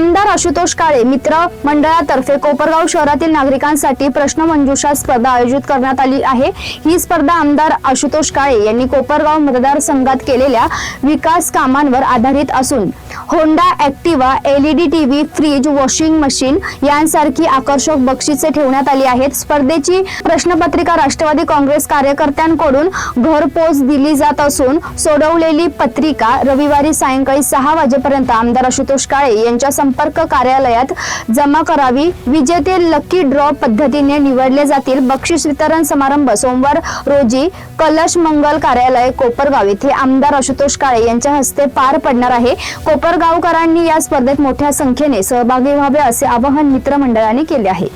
आमदार आशुतोष काळे मित्र मंडळातर्फे कोपरगाव शहरातील नागरिकांसाठी प्रश्नमंजुषा स्पर्धा आयोजित करण्यात आली आहे. ही स्पर्धा आमदार आशुतोष काळे यांनी कोपरगाव मतदारसंघात केलेल्या विकास कामांवर आधारित असून Honda Activa LED TV fridge washing machine यांसारखी आकर्षक बक्षिसे ठेवण्यात आली आहेत. स्पर्धेची प्रश्नपत्रिका राष्ट्रवादी काँग्रेस कार्यकर्त्यांकडून घरपोच दिली जात असून सोडवलेली पत्रिका रविवारी सायंकाळी सहा वाजेपर्यंत आमदार आशुतोष काळे यांच्या संपर्क कार्यालयात जमा करावी. विजेते लकी ड्रॉ पद्धतीने निवडले जातील. बक्षीस वितरण समारंभ सोमवार रोजी कलश मंगल कार्यालय कोपरगाव येथे आमदार आशुतोष काळे यांच्या हस्ते पार पडणार आहे. कोपरगावकरांनी या स्पर्धेत मोठ्या संख्येने सहभागी व्हावे असे आवाहन मित्रमंडळाने केले आहे.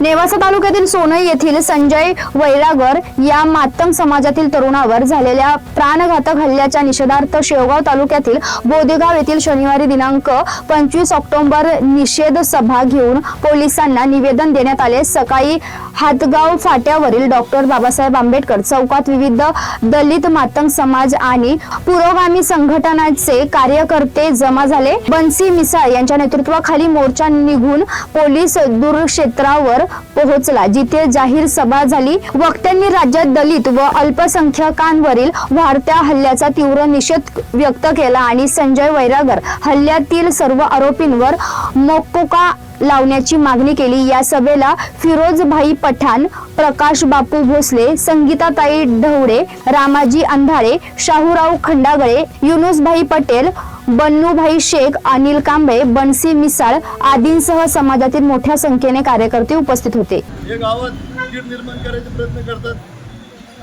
नेवासा तालुक्यातील सोनई येथील संजय वैरागर या मातंग समाजातील तरुणावर झालेल्या प्राणघातक हल्ल्याच्या निषेधार्थ शेवगाव तालुक्यातील बोदेगाव येथील शनिवारी दिनांक पंचवीस ऑक्टोबर निषेध सभा घेऊन पोलिसांना निवेदन देण्यात आले. सकाळी हातगाव फाट्यावरील डॉक्टर बाबासाहेब आंबेडकर चौकात विविध दलित मातंग समाज आणि पुरोगामी संघटनाचे कार्यकर्ते जमा झाले. बन्सी मिसाळ यांच्या नेतृत्वाखाली मोर्चा निघून पोलीस दूरक्षेत्रावर पोहोचला जिथे जाहीर सभा झाली. वक्त्यांनी राज्यात दलित व अल्पसंख्याकांवरील वाढत्या हल्ल्याचा तीव्र निषेध व्यक्त केला आणि संजय वैरागर हल्ल्यातील सर्व आरोपींवर मोकोका लावण्याची मागणी केली. या सभेला फिरोजभाई पठाण प्रकाश बापू भोसले संगीताताई ढवळे रामाजी अंधारे शाहूराव खंडागळे युनुसभाई पटेल बन्नूभाई शेख अनिल कांबळे बनसी मिसाळ आदींसह समाजातील मोठ्या संख्येने कार्यकर्ते उपस्थित होते. हे गावात कीड निर्माण करायचे प्रयत्न करतात.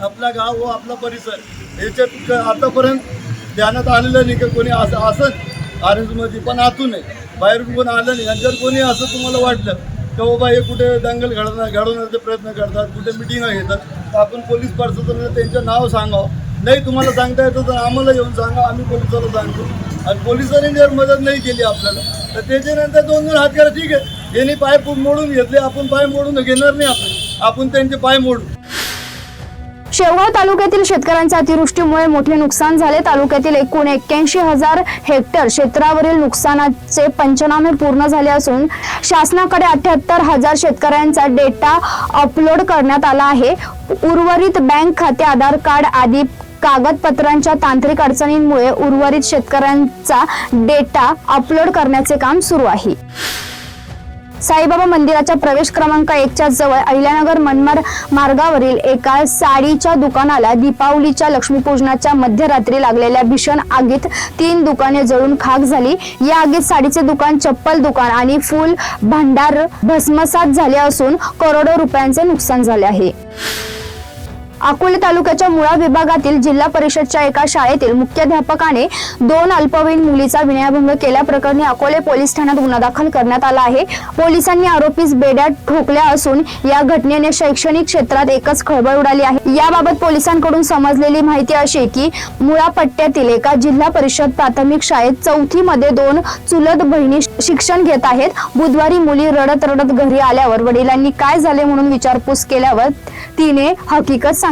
आपला गाव व आपला परिसर याच्यात आतापर्यंत ध्यानात आलेलं नाही का कोणी असं असं ऑरेंजमध्ये पण आतून आहे. बाहेरून कोण आलं नाही. यांच्यावर कोणी असं तुम्हाला वाटलं तर बाबा हे कुठे दंगल घडवणार घडवण्याचे प्रयत्न करतात कुठे मिटिंग घेतात. तर आपण पोलीस प्रशासनाला त्यांचं नाव सांगावं. नाही तुम्हाला सांगता येतं तर आम्हाला येऊन सांगा आम्ही पोलिसाला सांगतो. आणि पोलिसांनी जर मदत नाही केली आपल्याला तर त्याच्यानंतर दोन दोन हात करा ठीक आहे. यांनी पाय मोडून घेतले आपण पाय मोडून घेणार नाही आपण आपण त्यांचे पाय मोडू. शेवगाव तालुक्यातील शेतकऱ्यांच्या अतिवृष्टीमुळे मोठे नुकसान झाले. तालुक्यातील एकूण एक्क्याऐंशी हजार हेक्टर क्षेत्रावरील नुकसानाचे पंचनामे पूर्ण झाले असून शासनाकडे अठ्याहत्तर हजार शेतकऱ्यांचा डेटा अपलोड करण्यात आला आहे. उर्वरित बँक खाते आधार कार्ड आदी कागदपत्रांच्या तांत्रिक अडचणींमुळे उर्वरित शेतकऱ्यांचा डेटा अपलोड करण्याचे काम सुरू आहे. साईबाबा मंदिराच्या प्रवेश क्रमांक एकच्या जवळ अहिल्यानगर मनमर मार्गावरील एका साडीच्या दुकानाला दीपावलीच्या लक्ष्मीपूजनाच्या मध्यरात्री लागलेल्या भीषण आगीत तीन दुकाने जळून खाक झाली. या आगीत साडीचे दुकान चप्पल दुकान आणि फुल भांडार भस्मसात झाले असून करोडो रुपयांचे नुकसान झाले आहे. अकोले तालुक्याच्या मुळा विभागातील जिल्हा परिषदच्या एका शाळेतील मुख्याध्यापकाने दोन अल्पवयीन मुलीचा विनयभंग केल्याप्रकरणी अकोले पोलीस ठाण्यात गुन्हा दाखल करण्यात आला आहे. पोलिसांनी आरोपीस बेड्यात ठोकल्या असून या घटनेने शैक्षणिक क्षेत्रात एकच खळबळ उडाली आहे. याबाबत पोलिसांकडून समजलेली माहिती अशी की मुळा पट्ट्यातील एका जिल्हा परिषद प्राथमिक शाळेत चौथी मध्ये दोन चुलत बहिणी शिक्षण घेत आहेत. बुधवारी मुली रडत रडत घरी आल्यावर वडिलांनी काय झाले म्हणून विचारपूस केल्यावर तिने हकीकत सांगितली.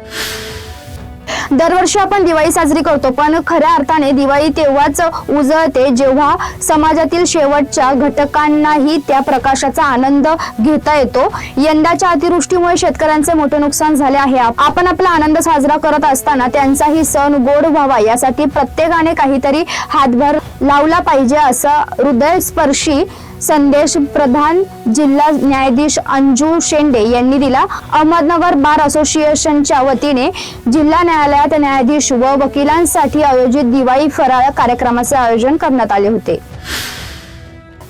दरवर्षी आपण दिवाळी साजरी करतो पण खऱ्या अर्थाने दिवाळी तेव्हाच उजळते जेव्हा समाजातील शेवटच्या घटकांनाही त्या प्रकाशाचा आनंद घेता येतो. यंदाच्या अतिवृष्टीमुळे शेतकऱ्यांचे मोठे नुकसान झाले आहे. आपण आपला आनंद साजरा करत असताना त्यांचाही सण गोड व्हावा यासाठी प्रत्येकाने काहीतरी हातभार लावला पाहिजे असं हृदयस्पर्शी संदेश प्रधान जिल्हा न्यायाधीश अंजू शेंडे यांनी दिला. अहमदनगर बार असोसिएशनच्या वतीने जिल्हा न्यायालयात न्यायाधीश व वकिलांसाठी आयोजित दिवाळी फराळ कार्यक्रमाचे आयोजन करण्यात आले होते.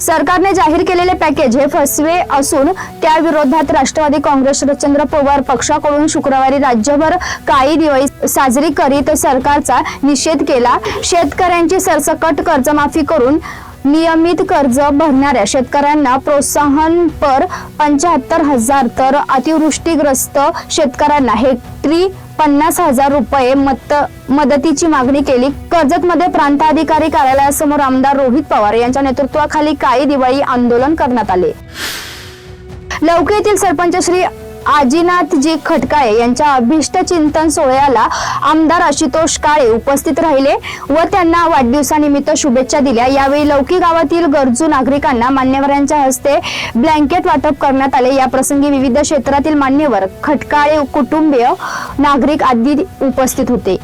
सरकारने जाहीर केलेले पॅकेज हे फसवे असून त्याविरोधात राष्ट्रवादी काँग्रेस शरदचंद्र पवार पक्षाकडून शुक्रवारी राज्यभर काही दिवस साजरी करीत सरकारचा निषेध केला. शेतकऱ्यांची सरसकट कर्जमाफी करून नियमित कर्ज भरणाऱ्या शेतकऱ्यांना प्रोत्साहनपर पंच्याहत्तर हजार तर अतिवृष्टीग्रस्त शेतकऱ्यांना हेक्टरी पन्नास हजार रुपये मत मदतीची मागणी केली. कर्जतमध्ये प्रांताधिकारी कार्यालयासमोर आमदार रोहित पवार यांच्या नेतृत्वाखाली काही दिवाळी आंदोलन करण्यात आले. लौकी येथील सरपंच श्री आजीनाथजी खटकाळे यांच्या अभिष्ट चिंतन सोहळ्याला आमदार आशुतोष काळे उपस्थित राहिले व त्यांना वाढदिवसानिमित्त शुभेच्छा दिल्या. यावेळी लौकी गावातील गरजू नागरिकांना मान्यवरांच्या हस्ते ब्लँकेट वाटप करण्यात आले. या प्रसंगी विविध क्षेत्रातील मान्यवर खटकाळे कुटुंबीय नागरिक आदी उपस्थित होते.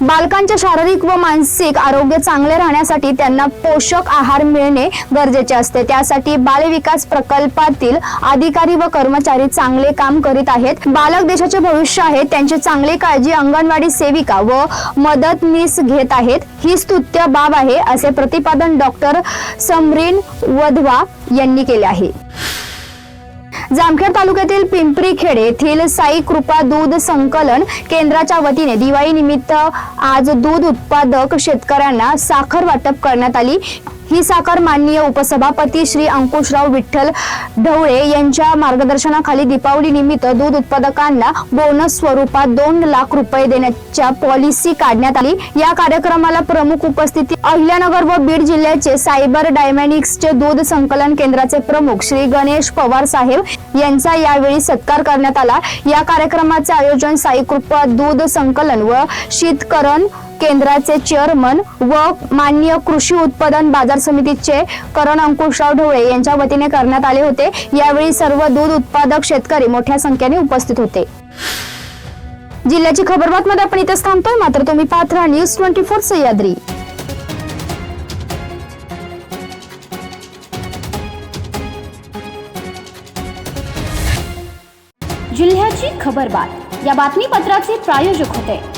बालकांचे शारीरिक व मानसिक आरोग्य चांगले राहण्यासाठी त्यांना पोषक आहार मिळणे गरजेचे असते. त्यासाठी बालविकास प्रकल्पातील अधिकारी व कर्मचारी चांगले काम करीत आहेत. बालक देशाचे भविष्य आहे. त्यांची चांगली काळजी अंगणवाडी सेविका व मदतनीस घेत आहेत. ही स्तुत्य बाब आहे असे प्रतिपादन डॉक्टर समरीन वधवा यांनी केले आहे. जामखेड तालुक्यातील पिंपरीखेड येथील साई कृपा दूध संकलन केंद्राच्या वतीने दिवाळी निमित्त आज दूध उत्पादक शेतकऱ्यांना साखर वाटप करण्यात आली. ही साखर माननीय उपसभापती श्री अंकुशराव विठ्ठल ढवळे यांच्या मार्गदर्शनाखाली दीपावली निमित्त दूध उत्पादकांना बोनस स्वरूपात दोन लाख रुपये देण्याच्या पॉलिसी काढण्यात आली. या कार्यक्रमाला प्रमुख उपस्थिती अहिल्यानगर व बीड जिल्ह्याचे सायबर डायमॅनिक्सचे दूध संकलन केंद्राचे प्रमुख श्री गणेश पवार साहेब यांचा यावेळी सत्कार करण्यात आला. या कार्यक्रमाचे आयोजन साईकृपा दूध संकलन व शीतकरण केंद्राचे चेअरमन व माननीय कृषी उत्पादन बाजार समितीचे करण अंकुशराव ढवळे यांच्या वतीने करण्यात आले होते. यावेळी सर्व दूध उत्पादक शेतकरी मोठ्या संख्येने उपस्थित होते. जिल्ह्याची खबरबात मध्ये आपण इथेच थांबतोय. मात्र तुम्ही पाहत राहा न्यूज ट्वेंटी फोर सह्याद्री. जिल्ह्याची खबरबात या बातमीपत्राचे प्रायोजक होते.